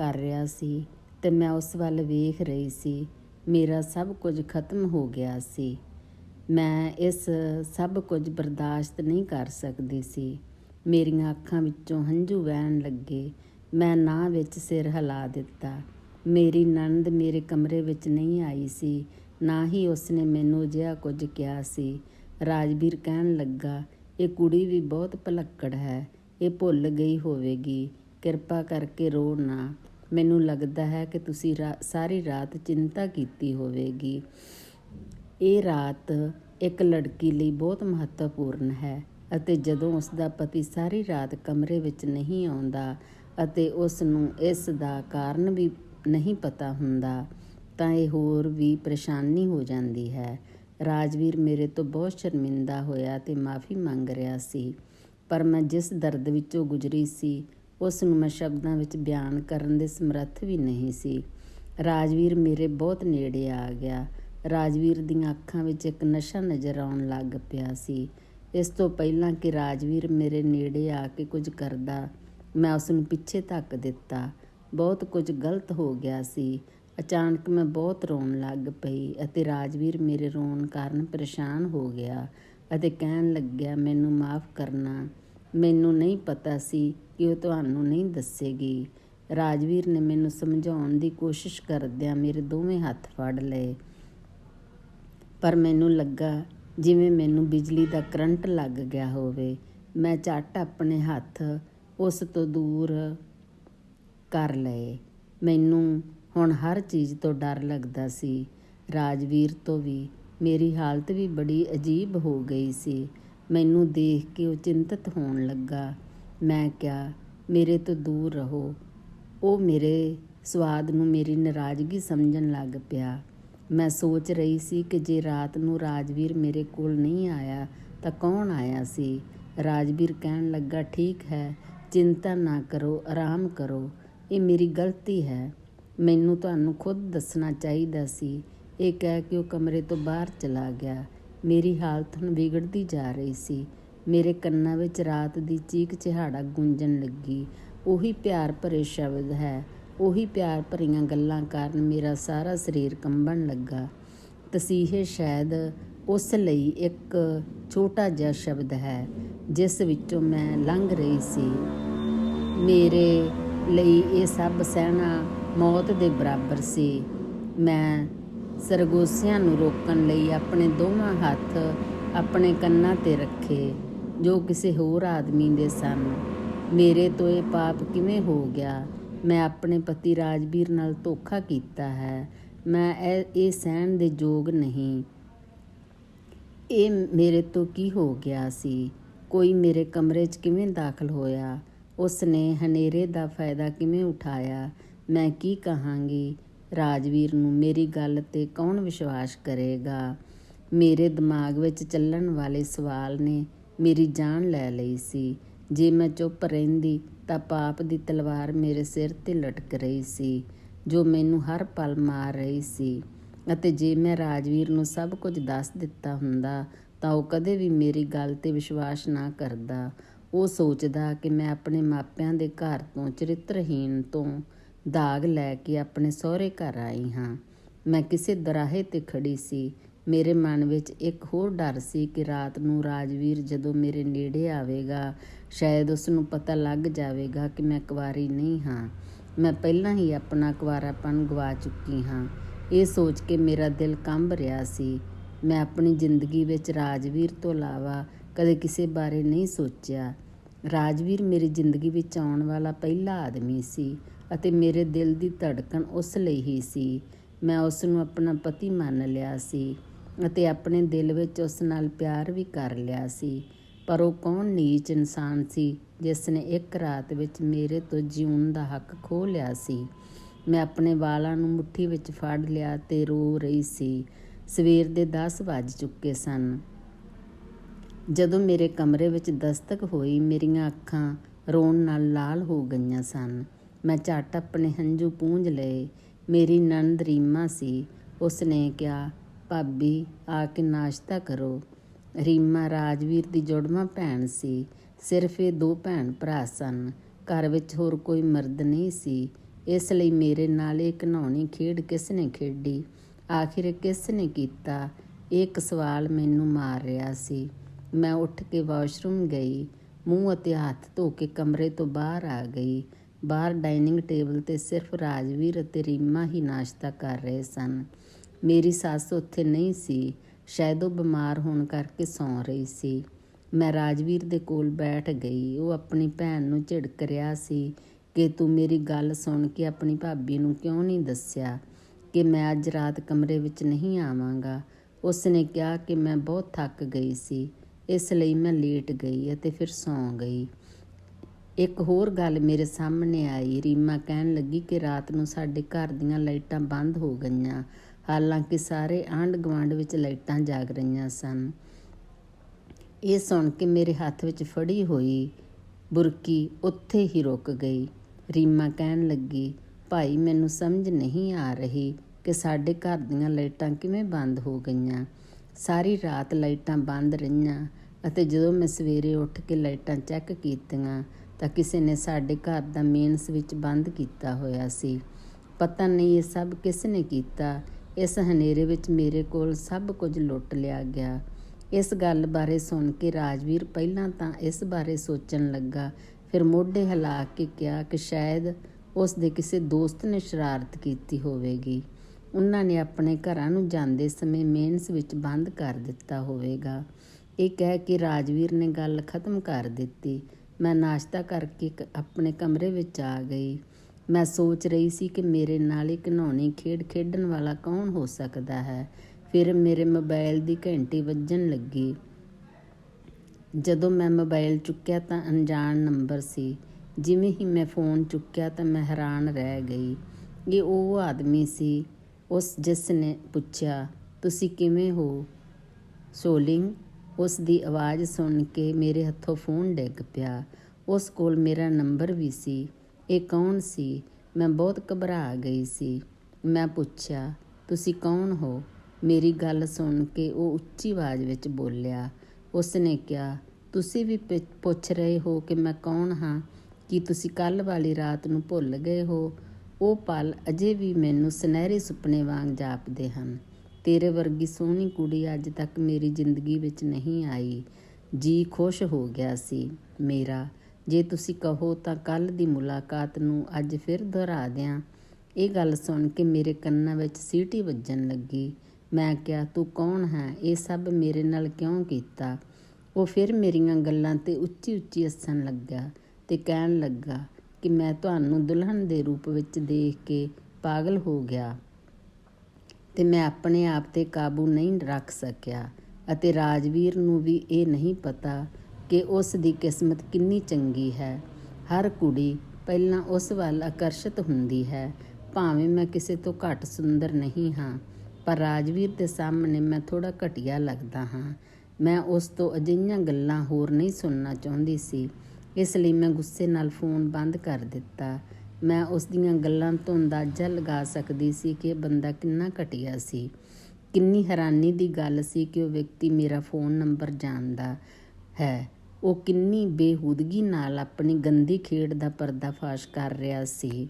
ਕਰ ਰਿਹਾ ਸੀ ਤੇ ਮੈਂ ਉਸ ਵੱਲ ਵੇਖ ਰਹੀ ਸੀ। ਮੇਰਾ ਸਭ ਕੁਝ ਖਤਮ ਹੋ ਗਿਆ ਸੀ। ਮੈਂ ਇਸ ਸਭ ਕੁਝ ਬਰਦਾਸ਼ਤ ਨਹੀਂ ਕਰ ਸਕਦੀ ਸੀ। ਮੇਰੀਆਂ ਅੱਖਾਂ ਵਿੱਚੋਂ ਹੰਝੂ ਵਹਿਣ ਲੱਗੇ। ਮੈਂ ਨਾ ਵਿੱਚ ਸਿਰ ਹਿਲਾ ਦਿੱਤਾ। ਮੇਰੀ ਨਣਦ ਮੇਰੇ ਕਮਰੇ ਵਿੱਚ ਨਹੀਂ ਆਈ ਸੀ। ਨਾ ਹੀ ਉਸਨੇ ਮੈਨੂੰ ਅਜਿਹਾ ਕੁਝ ਕਿਹਾ ਸੀ। ਰਾਜਵੀਰ ਕਹਿਣ ਲੱਗਾ, ਇਹ ਕੁੜੀ ਵੀ ਬਹੁਤ ਭਲੱਕੜ ਹੈ। ਇਹ ਭੁੱਲ ਗਈ ਹੋਵੇਗੀ। ਕਿਰਪਾ ਕਰਕੇ ਰੋ ਨਾ। ਮੈਨੂੰ ਲੱਗਦਾ ਹੈ ਕਿ ਤੁਸੀਂ ਰਾ- ਸਾਰੀ ਰਾਤ ਚਿੰਤਾ ਕੀਤੀ ਹੋਵੇਗੀ। ਇਹ ਰਾਤ ਇੱਕ ਲੜਕੀ ਲਈ ਬਹੁਤ ਮਹੱਤਵਪੂਰਨ ਹੈ ਅਤੇ ਜਦੋਂ ਉਸ ਦਾ ਪਤੀ ਸਾਰੀ ਰਾਤ ਕਮਰੇ ਵਿੱਚ ਨਹੀਂ ਆਉਂਦਾ ਅਤੇ ਉਸ ਨੂੰ ਇਸ ਦਾ ਕਾਰਨ ਵੀ ਨਹੀਂ ਪਤਾ ਹੁੰਦਾ, ਤਾਂ ਇਹ ਹੋਰ ਵੀ ਪਰੇਸ਼ਾਨੀ ਹੋ ਜਾਂਦੀ ਹੈ। ਰਾਜਵੀਰ ਮੇਰੇ ਤੋਂ ਬਹੁਤ ਸ਼ਰਮਿੰਦਾ ਹੋਇਆ ਤੇ ਮਾਫੀ ਮੰਗ ਰਿਹਾ ਸੀ, ਪਰ ਮੈਂ ਜਿਸ ਦਰਦ ਵਿੱਚੋਂ ਗੁਜ਼ਰੀ ਸੀ ਉਸ ਨੂੰ ਮੈਂ ਸ਼ਬਦਾਂ ਵਿੱਚ ਬਿਆਨ ਕਰਨ ਦੇ ਸਮਰੱਥ ਵੀ ਨਹੀਂ ਸੀ। ਰਾਜਵੀਰ ਮੇਰੇ ਬਹੁਤ ਨੇੜੇ ਆ ਗਿਆ। ਰਾਜਵੀਰ ਦੀਆਂ ਅੱਖਾਂ ਵਿੱਚ ਇੱਕ ਨਸ਼ਾ ਨਜ਼ਰ ਆਉਣ ਲੱਗ ਪਿਆ ਸੀ। ਇਸ ਤੋਂ ਪਹਿਲਾਂ ਕਿ ਰਾਜਵੀਰ ਮੇਰੇ ਨੇੜੇ ਆ ਕੇ ਕੁਝ ਕਰਦਾ, ਮੈਂ ਉਸ ਨੂੰ ਪਿੱਛੇ ਧੱਕ ਦਿੱਤਾ। ਬਹੁਤ ਕੁਝ ਗਲਤ ਹੋ ਗਿਆ ਸੀ। ਅਚਾਨਕ ਮੈਂ ਬਹੁਤ ਰੋਣ ਲੱਗ ਪਈ ਅਤੇ ਰਾਜਵੀਰ ਮੇਰੇ ਰੋਣ ਕਾਰਨ ਪਰੇਸ਼ਾਨ ਹੋ ਗਿਆ ਅਤੇ ਕਹਿਣ ਲੱਗਿਆ, ਮੈਨੂੰ ਮਾਫ ਕਰਨਾ ਮੈਨੂੰ ਨਹੀਂ ਪਤਾ ਸੀ ਕਿ ਉਹ ਤੁਹਾਨੂੰ ਨਹੀਂ ਦੱਸੇਗੀ। ਰਾਜਵੀਰ ਨੇ ਮੈਨੂੰ ਸਮਝਾਉਣ ਦੀ ਕੋਸ਼ਿਸ਼ ਕਰਦਿਆਂ ਮੇਰੇ ਦੋਵੇਂ ਹੱਥ ਫੜ ਲਏ। ਪਰ ਮੈਨੂੰ ਲੱਗਾ ਜਿਵੇਂ ਮੈਨੂੰ ਬਿਜਲੀ ਦਾ ਕਰੰਟ ਲੱਗ ਗਿਆ ਹੋਵੇ। ਮੈਂ ਝੱਟ ਆਪਣੇ ਹੱਥ ਉਸ ਤੋਂ ਦੂਰ ਕਰ ਲਏ। ਮੈਨੂੰ ਹੁਣ ਹਰ ਚੀਜ਼ ਤੋਂ ਡਰ ਲੱਗਦਾ ਸੀ। ਰਾਜਵੀਰ ਤੋਂ ਵੀ ਮੇਰੀ ਹਾਲਤ ਵੀ ਬੜੀ ਅਜੀਬ ਹੋ ਗਈ ਸੀ। ਮੈਨੂੰ ਦੇਖ ਕੇ ਉਹ ਚਿੰਤਤ ਹੋਣ ਲੱਗਾ। ਮੈਂ ਕਿਹਾ, ਮੇਰੇ ਤੋਂ ਦੂਰ ਰਹੋ। ਉਹ ਮੇਰੇ ਸਵਾਦ ਨੂੰ ਮੇਰੀ ਨਾਰਾਜ਼ਗੀ ਸਮਝਣ ਲੱਗ ਪਿਆ। ਮੈਂ ਸੋਚ ਰਹੀ ਸੀ ਕਿ ਜੇ ਰਾਤ ਨੂੰ ਰਾਜਵੀਰ ਮੇਰੇ ਕੋਲ ਨਹੀਂ ਆਇਆ ਤਾਂ ਕੌਣ ਆਇਆ ਸੀ? ਰਾਜਵੀਰ ਕਹਿਣ ਲੱਗਾ, ਠੀਕ ਹੈ, ਚਿੰਤਾ ਨਾ ਕਰੋ, ਆਰਾਮ ਕਰੋ। ਇਹ ਮੇਰੀ ਗਲਤੀ ਹੈ। ਮੈਨੂੰ ਤੁਹਾਨੂੰ ਖੁਦ ਦੱਸਣਾ ਚਾਹੀਦਾ ਸੀ। ਇਹ ਕਹਿ ਕੇ ਉਹ ਕਮਰੇ ਤੋਂ ਬਾਹਰ ਚਲਾ ਗਿਆ। ਮੇਰੀ ਹਾਲਤ ਹੁਣ ਵਿਗੜਦੀ ਜਾ ਰਹੀ ਸੀ। ਮੇਰੇ ਕੰਨਾਂ ਵਿੱਚ ਰਾਤ ਦੀ ਚੀਕ ਚਿਹਾੜਾ ਗੂੰਜਣ ਲੱਗੀ। ਉਹੀ ਪਿਆਰ ਭਰੇ ਸ਼ਬਦ ਹੈ। ਉਹੀ ਪਿਆਰ ਭਰੀਆਂ ਗੱਲਾਂ ਕਾਰਨ ਮੇਰਾ ਸਾਰਾ ਸਰੀਰ ਕੰਬਣ ਲੱਗਾ। ਤਸੀਹੇ ਸ਼ਾਇਦ ਉਸ ਲਈ ਇੱਕ ਛੋਟਾ ਜਿਹਾ ਸ਼ਬਦ ਹੈ, ਜਿਸ ਵਿੱਚੋਂ ਮੈਂ ਲੰਘ ਰਹੀ ਸੀ। ਮੇਰੇ ਲਈ ਇਹ ਸਭ ਸਹਿਣਾ ਮੌਤ ਦੇ ਬਰਾਬਰ ਸੀ। ਮੈਂ ਸਰਗੋਸਿਆਂ ਨੂੰ ਰੋਕਣ ਲਈ ਆਪਣੇ ਦੋਵਾਂ ਹੱਥ ਆਪਣੇ ਕੰਨਾਂ ਤੇ ਰੱਖੇ, ਜੋ ਕਿਸੇ ਹੋਰ ਆਦਮੀ ਦੇ ਸਨ। ਮੇਰੇ ਤੋਂ ਇਹ ਪਾਪ ਕਿਵੇਂ ਹੋ ਗਿਆ? ਮੈਂ ਆਪਣੇ ਪਤੀ ਰਾਜਵੀਰ ਨਾਲ ਧੋਖਾ ਕੀਤਾ ਹੈ। ਮੈਂ ਇਹ ਇਹ ਸਹਿਣ ਦੇ ਯੋਗ ਨਹੀਂ। ਇਹ ਮੇਰੇ ਤੋਂ ਕੀ ਹੋ ਗਿਆ ਸੀ? ਕੋਈ ਮੇਰੇ ਕਮਰੇ 'ਚ ਕਿਵੇਂ ਦਾਖਲ ਹੋਇਆ? ਉਸ ਨੇ ਹਨੇਰੇ ਦਾ ਫਾਇਦਾ ਕਿਵੇਂ ਉਠਾਇਆ? ਮੈਂ ਕੀ ਕਹਾਂਗੀ? ਰਾਜਵੀਰ ਨੂੰ ਮੇਰੀ ਗੱਲ ਤੇ ਕੌਣ ਵਿਸ਼ਵਾਸ ਕਰੇਗਾ? ਮੇਰੇ ਦਿਮਾਗ ਵਿੱਚ ਚੱਲਣ ਵਾਲੇ ਸਵਾਲ ਨੇ ਮੇਰੀ ਜਾਨ ਲੈ ਲਈ ਸੀ। ਜੇ ਮੈਂ ਚੁੱਪ ਰਹਿੰਦੀ ਤਾਂ ਪਾਪ ਦੀ ਤਲਵਾਰ ਮੇਰੇ ਸਿਰ ਤੇ ਲਟਕ ਰਹੀ ਸੀ, ਜੋ ਮੈਨੂੰ ਹਰ ਪਲ ਮਾਰ ਰਹੀ ਸੀ। ਅਤੇ ਜੇ ਮੈਂ ਰਾਜਵੀਰ ਨੂੰ ਸਭ ਕੁਝ ਦੱਸ ਦਿੱਤਾ ਹੁੰਦਾ ਤਾਂ ਉਹ ਕਦੇ ਵੀ ਮੇਰੀ ਗੱਲ ਤੇ ਵਿਸ਼ਵਾਸ ਨਾ ਕਰਦਾ। ਉਹ ਸੋਚਦਾ ਕਿ ਮੈਂ ਆਪਣੇ ਮਾਪਿਆਂ ਦੇ ਘਰ ਤੋਂ ਚਰਿੱਤਰਹੀਣ ਤੋਂ ਦਾਗ ਲੈ ਕੇ ਆਪਣੇ ਸਹੁਰੇ ਘਰ ਆਈ ਹਾਂ। ਮੈਂ ਕਿਸੇ ਦਰਾਹੇ ਤੇ ਖੜੀ ਸੀ। ਮੇਰੇ ਮਨ ਵਿੱਚ ਇੱਕ ਹੋਰ ਡਰ ਸੀ ਕਿ ਰਾਤ ਨੂੰ ਰਾਜਵੀਰ ਜਦੋਂ ਮੇਰੇ ਨੇੜੇ ਆਵੇਗਾ, ਸ਼ਾਇਦ ਉਸ ਨੂੰ ਪਤਾ ਲੱਗ ਜਾਵੇਗਾ ਕਿ ਮੈਂ ਕੁਵਾਰੀ ਨਹੀਂ ਹਾਂ। ਮੈਂ ਪਹਿਲਾਂ ਹੀ ਆਪਣਾ ਕੁਵਾਰਾਪਨ ਗਵਾ ਚੁੱਕੀ ਹਾਂ। ਇਹ ਸੋਚ ਕੇ ਮੇਰਾ ਦਿਲ ਕੰਬ ਰਿਹਾ ਸੀ। ਮੈਂ ਆਪਣੀ ਜ਼ਿੰਦਗੀ ਵਿੱਚ ਰਾਜਵੀਰ ਤੋਂ ਇਲਾਵਾ ਕਦੇ ਕਿਸੇ ਬਾਰੇ ਨਹੀਂ ਸੋਚਿਆ। ਰਾਜਵੀਰ ਮੇਰੀ ਜ਼ਿੰਦਗੀ ਵਿੱਚ ਆਉਣ ਵਾਲਾ ਪਹਿਲਾ ਆਦਮੀ ਸੀ। ਅਤੇ ਮੇਰੇ ਦਿਲ ਦੀ ਧੜਕਣ ਉਸ ਲਈ ਹੀ ਸੀ। ਮੈਂ ਉਸ ਨੂੰ ਆਪਣਾ ਪਤੀ ਮੰਨ ਲਿਆ ਸੀ ਅਤੇ ਆਪਣੇ ਦਿਲ ਵਿੱਚ ਉਸ ਨਾਲ ਪਿਆਰ ਵੀ ਕਰ ਲਿਆ ਸੀ। ਪਰ ਉਹ ਕੌਣ ਨੀਚ ਇਨਸਾਨ ਸੀ ਜਿਸ ਨੇ ਇੱਕ ਰਾਤ ਵਿੱਚ ਮੇਰੇ ਤੋਂ ਜਿਉਣ ਦਾ ਹੱਕ ਖੋਹ ਲਿਆ ਸੀ? ਮੈਂ ਆਪਣੇ ਵਾਲਾਂ ਨੂੰ ਮੁੱਠੀ ਵਿੱਚ ਫੜ ਲਿਆ ਤੇ ਰੋ ਰਹੀ ਸੀ। ਸਵੇਰ ਦੇ 10 ਵੱਜ ਚੁੱਕੇ ਸਨ। ਜਦੋਂ ਮੇਰੇ ਕਮਰੇ ਵਿੱਚ ਦਸਤਕ ਹੋਈ, ਮੇਰੀਆਂ ਅੱਖਾਂ ਰੋਣ ਨਾਲ ਲਾਲ ਹੋ ਗਈਆਂ ਸਨ। ਮੈਂ ਝੱਟ ਆਪਣੇ ਹੰਝੂ ਪੂੰਝ ਲਏ। ਮੇਰੀ ਨਣਦ ਰੀਮਾ ਸੀ। ਉਸ ਨੇ ਕਿਹਾ, ਭਾਬੀ, ਆ ਕੇ ਨਾਸ਼ਤਾ ਕਰੋ। ਰੀਮਾ ਰਾਜਵੀਰ ਦੀ ਜੁੜਵਾਂ ਭੈਣ ਸੀ। ਸਿਰਫ ਇਹ ਦੋ ਭੈਣ ਭਰਾ ਸਨ। ਘਰ ਵਿੱਚ ਹੋਰ ਕੋਈ ਮਰਦ ਨਹੀਂ ਸੀ। ਇਸ ਲਈ ਮੇਰੇ ਨਾਲ ਇਹ ਘਿਨਾਉਣੀ ਖੇਡ ਕਿਸ ਨੇ ਖੇਡੀ? ਆਖਿਰ ਕਿਸ ਨੇ ਕੀਤਾ? ਇਹ ਇੱਕ ਸਵਾਲ ਮੈਨੂੰ ਮਾਰ ਰਿਹਾ ਸੀ। ਮੈਂ ਉੱਠ ਕੇ ਵਾਸ਼ਰੂਮ ਗਈ। ਮੂੰਹ ਅਤੇ ਹੱਥ ਧੋ ਕੇ ਕਮਰੇ ਤੋਂ ਬਾਹਰ ਆ ਗਈ। ਬਾਹਰ ਡਾਈਨਿੰਗ ਟੇਬਲ ਤੇ ਸਿਰਫ ਰਾਜਵੀਰ ਅਤੇ ਰੀਮਾ ਹੀ ਨਾਸ਼ਤਾ ਕਰ ਰਹੇ ਸਨ। ਮੇਰੀ ਸੱਸ ਉੱਥੇ ਨਹੀਂ ਸੀ। ਸ਼ਾਇਦ ਉਹ ਬਿਮਾਰ ਹੋਣ ਕਰਕੇ ਸੌਂ ਰਹੀ ਸੀ। ਮੈਂ ਰਾਜਵੀਰ ਦੇ ਕੋਲ ਬੈਠ ਗਈ। ਉਹ ਆਪਣੀ ਭੈਣ ਨੂੰ ਝਿੜਕ ਰਿਹਾ ਸੀ ਕਿ ਤੂੰ ਮੇਰੀ ਗੱਲ ਸੁਣ ਕੇ ਆਪਣੀ ਭਾਬੀ ਨੂੰ ਕਿਉਂ ਨਹੀਂ ਦੱਸਿਆ ਕਿ ਮੈਂ ਅੱਜ ਰਾਤ ਕਮਰੇ ਵਿੱਚ ਨਹੀਂ ਆਵਾਂਗਾ। ਉਸ ਨੇ ਕਿਹਾ ਕਿ ਮੈਂ ਬਹੁਤ ਥੱਕ ਗਈ ਸੀ। ਇਸ ਲਈ ਮੈਂ ਲੇਟ ਗਈ ਅਤੇ ਫਿਰ ਸੌਂ ਗਈ। ਇੱਕ ਹੋਰ ਗੱਲ ਮੇਰੇ ਸਾਹਮਣੇ ਆਈ। ਰੀਮਾ ਕਹਿਣ ਲੱਗੀ ਕਿ ਰਾਤ ਨੂੰ ਸਾਡੇ ਘਰ ਦੀਆਂ ਲਾਈਟਾਂ ਬੰਦ ਹੋ ਗਈਆਂ। ਹਾਲਾਂਕਿ ਸਾਰੇ ਆਂਢ ਗੁਆਂਢ ਵਿੱਚ ਲਾਈਟਾਂ ਜਾਗ ਰਹੀਆਂ ਸਨ। ਇਹ ਸੁਣ ਕੇ ਮੇਰੇ ਹੱਥ ਵਿੱਚ ਫੜੀ ਹੋਈ ਬੁਰਕੀ ਉੱਥੇ ਹੀ ਰੁਕ ਗਈ। ਰੀਮਾ ਕਹਿਣ ਲੱਗੀ, ਭਾਈ, ਮੈਨੂੰ ਸਮਝ ਨਹੀਂ ਆ ਰਹੀ ਕਿ ਸਾਡੇ ਘਰ ਦੀਆਂ ਲਾਈਟਾਂ ਕਿਵੇਂ ਬੰਦ ਹੋ ਗਈਆਂ। ਸਾਰੀ ਰਾਤ ਲਾਈਟਾਂ ਬੰਦ ਰਹੀਆਂ ਅਤੇ ਜਦੋਂ ਮੈਂ ਸਵੇਰੇ ਉੱਠ ਕੇ ਲਾਈਟਾਂ ਚੈੱਕ ਕੀਤੀਆਂ ਤਾਂ ਕਿਸੇ ਨੇ ਸਾਡੇ ਘਰ ਦਾ ਮੇਨਸ ਵਿੱਚ ਬੰਦ ਕੀਤਾ ਹੋਇਆ ਸੀ। ਪਤਾ ਨਹੀਂ ਇਹ ਸਭ ਕਿਸ ਨੇ ਕੀਤਾ। ਇਸ ਹਨੇਰੇ ਵਿੱਚ ਮੇਰੇ ਕੋਲ ਸਭ ਕੁਝ ਲੁੱਟ ਲਿਆ ਗਿਆ। ਇਸ ਗੱਲ ਬਾਰੇ ਸੁਣ ਕੇ ਰਾਜਵੀਰ ਪਹਿਲਾਂ ਤਾਂ ਇਸ ਬਾਰੇ ਸੋਚਣ ਲੱਗਾ। ਫਿਰ ਮੋਢੇ ਹਿਲਾ ਕੇ ਕਿਹਾ ਕਿ ਸ਼ਾਇਦ ਉਸ ਦੇ ਕਿਸੇ ਦੋਸਤ ਨੇ ਸ਼ਰਾਰਤ ਕੀਤੀ ਹੋਵੇਗੀ। ਉਹਨਾਂ ਨੇ ਆਪਣੇ ਘਰਾਂ ਨੂੰ ਜਾਂਦੇ ਸਮੇਂ ਮੇਨਸ ਵਿੱਚ ਬੰਦ ਕਰ ਦਿੱਤਾ ਹੋਵੇਗਾ। ਇਹ ਕਹਿ ਕੇ ਰਾਜਵੀਰ ਨੇ ਗੱਲ ਖਤਮ ਕਰ ਦਿੱਤੀ। ਮੈਂ ਨਾਸ਼ਤਾ ਕਰਕੇ ਕ- ਆਪਣੇ ਕਮਰੇ ਵਿੱਚ ਆ ਗਈ। ਮੈਂ ਸੋਚ ਰਹੀ ਸੀ ਕਿ ਮੇਰੇ ਨਾਲ ਇੱਕ ਘਿਨਾਉਣੀ ਖੇਡ ਖੇਡਣ ਵਾਲਾ ਕੌਣ ਹੋ ਸਕਦਾ ਹੈ। ਫਿਰ ਮੇਰੇ ਮੋਬਾਈਲ ਦੀ ਘੰਟੀ ਵੱਜਣ ਲੱਗੀ। ਜਦੋਂ ਮੈਂ ਮੋਬਾਈਲ ਚੁੱਕਿਆ ਤਾਂ ਅਣਜਾਣ ਨੰਬਰ ਸੀ। ਜਿਵੇਂ ਹੀ ਮੈਂ ਫੋਨ ਚੁੱਕਿਆ ਤਾਂ ਮੈਂ ਹੈਰਾਨ ਰਹਿ ਗਈ। ਇਹ ਉਹ ਆਦਮੀ ਸੀ, ਉਸ ਜਿਸ ਨੇ ਪੁੱਛਿਆ, ਤੁਸੀਂ ਕਿਵੇਂ ਹੋ? ਸੋਲਿੰਗ। ਉਸ ਦੀ ਆਵਾਜ਼ ਸੁਣ ਕੇ ਮੇਰੇ ਹੱਥੋਂ ਫੋਨ ਡਿੱਗ ਪਿਆ। ਉਸ ਕੋਲ ਮੇਰਾ ਨੰਬਰ ਵੀ ਸੀ। ਇਹ ਕੌਣ ਸੀ? ਮੈਂ ਬਹੁਤ ਘਬਰਾ ਗਈ ਸੀ। ਮੈਂ ਪੁੱਛਿਆ, ਤੁਸੀਂ ਕੌਣ ਹੋ? ਮੇਰੀ ਗੱਲ ਸੁਣ ਕੇ ਉਹ ਉੱਚੀ ਆਵਾਜ਼ ਵਿੱਚ ਬੋਲਿਆ। ਉਸ ਨੇ ਕਿਹਾ, ਤੁਸੀਂ ਵੀ ਪੁ- ਪੁੱਛ ਰਹੇ ਹੋ ਕਿ ਮੈਂ ਕੌਣ ਹਾਂ? ਕੀ ਤੁਸੀਂ ਕੱਲ ਵਾਲੀ ਰਾਤ ਨੂੰ ਭੁੱਲ ਗਏ ਹੋ? ਉਹ ਪਲ ਅਜੇ ਵੀ ਮੈਨੂੰ ਸੁਨਹਿਰੇ ਸੁਪਨੇ ਵਾਂਗ ਜਾਪਦੇ ਹਨ। ਤੇਰੇ ਵਰਗੀ ਸੋਹਣੀ ਕੁੜੀ ਅੱਜ ਤੱਕ ਮੇਰੀ ਜ਼ਿੰਦਗੀ ਵਿੱਚ ਨਹੀਂ ਆਈ। ਜੀ ਖੁਸ਼ ਹੋ ਗਿਆ ਸੀ ਮੇਰਾ। ਜੇ ਤੁਸੀਂ ਕਹੋ ਤਾਂ ਕੱਲ ਦੀ ਮੁਲਾਕਾਤ ਨੂੰ ਅੱਜ ਫਿਰ ਦੁਹਰਾ ਦਿਆਂ। ਇਹ ਗੱਲ ਸੁਣ ਕੇ ਮੇਰੇ ਕੰਨਾਂ ਵਿੱਚ ਸੀਟੀ ਵੱਜਣ ਲੱਗੀ। ਮੈਂ ਕਿਹਾ, ਤੂੰ ਕੌਣ ਹੈ? ਇਹ ਸਭ ਮੇਰੇ ਨਾਲ ਕਿਉਂ ਕੀਤਾ? ਉਹ ਫਿਰ ਮੇਰੀਆਂ ਗੱਲਾਂ ਤੇ ਉੱਚੀ ਉੱਚੀ ਹੱਸਣ ਲੱਗਾ ਤੇ ਕਹਿਣ ਲੱਗਾ ਕਿ ਮੈਂ ਤੁਹਾਨੂੰ ਦੁਲਹਨ ਦੇ ਰੂਪ ਵਿੱਚ ਦੇਖ ਕੇ ਪਾਗਲ ਹੋ ਗਿਆ। ਤੇ ਮੈਂ ਆਪਣੇ ਆਪ ਤੇ ਕਾਬੂ ਨਹੀਂ ਰੱਖ ਸਕਿਆ ਅਤੇ ਰਾਜਵੀਰ ਨੂੰ ਵੀ ਇਹ ਨਹੀਂ ਪਤਾ ਕਿ ਉਸ ਦੀ ਕਿਸਮਤ ਕਿੰਨੀ ਚੰਗੀ ਹੈ। ਹਰ ਕੁੜੀ ਪਹਿਲਾਂ ਉਸ ਵੱਲ ਆਕਰਸ਼ਿਤ ਹੁੰਦੀ ਹੈ। ਭਾਵੇਂ ਮੈਂ ਕਿਸੇ ਤੋਂ ਘੱਟ ਸੁੰਦਰ ਨਹੀਂ ਹਾਂ, ਪਰ ਰਾਜਵੀਰ ਦੇ ਸਾਹਮਣੇ ਮੈਂ ਥੋੜਾ ਘਟੀਆ ਲੱਗਦਾ ਹਾਂ। ਮੈਂ ਉਸ ਤੋਂ ਅਜਿਹੀਆਂ ਗੱਲਾਂ ਹੋਰ ਨਹੀਂ ਸੁਣਨਾ ਚਾਹੁੰਦੀ ਸੀ, ਇਸ ਲਈ ਮੈਂ ਗੁੱਸੇ ਨਾਲ ਫੋਨ ਬੰਦ ਕਰ ਦਿੱਤਾ ਮੈਂ ਉਸ ਦੀਆਂ ਗੱਲਾਂ ਤੋਂ ਅੰਦਾਜ਼ਾ ਲਗਾ ਸਕਦੀ ਸੀ ਕਿ ਇਹ ਬੰਦਾ ਕਿੰਨਾ ਘਟੀਆ ਸੀ। ਕਿੰਨੀ ਹੈਰਾਨੀ ਦੀ ਗੱਲ ਸੀ ਕਿ ਉਹ ਵਿਅਕਤੀ ਮੇਰਾ ਫੋਨ ਨੰਬਰ ਜਾਣਦਾ ਹੈ। ਉਹ ਕਿੰਨੀ ਬੇਹੂਦਗੀ ਨਾਲ ਆਪਣੀ ਗੰਦੀ ਖੇਡ ਦਾ ਪਰਦਾਫਾਸ਼ ਕਰ ਰਿਹਾ ਸੀ।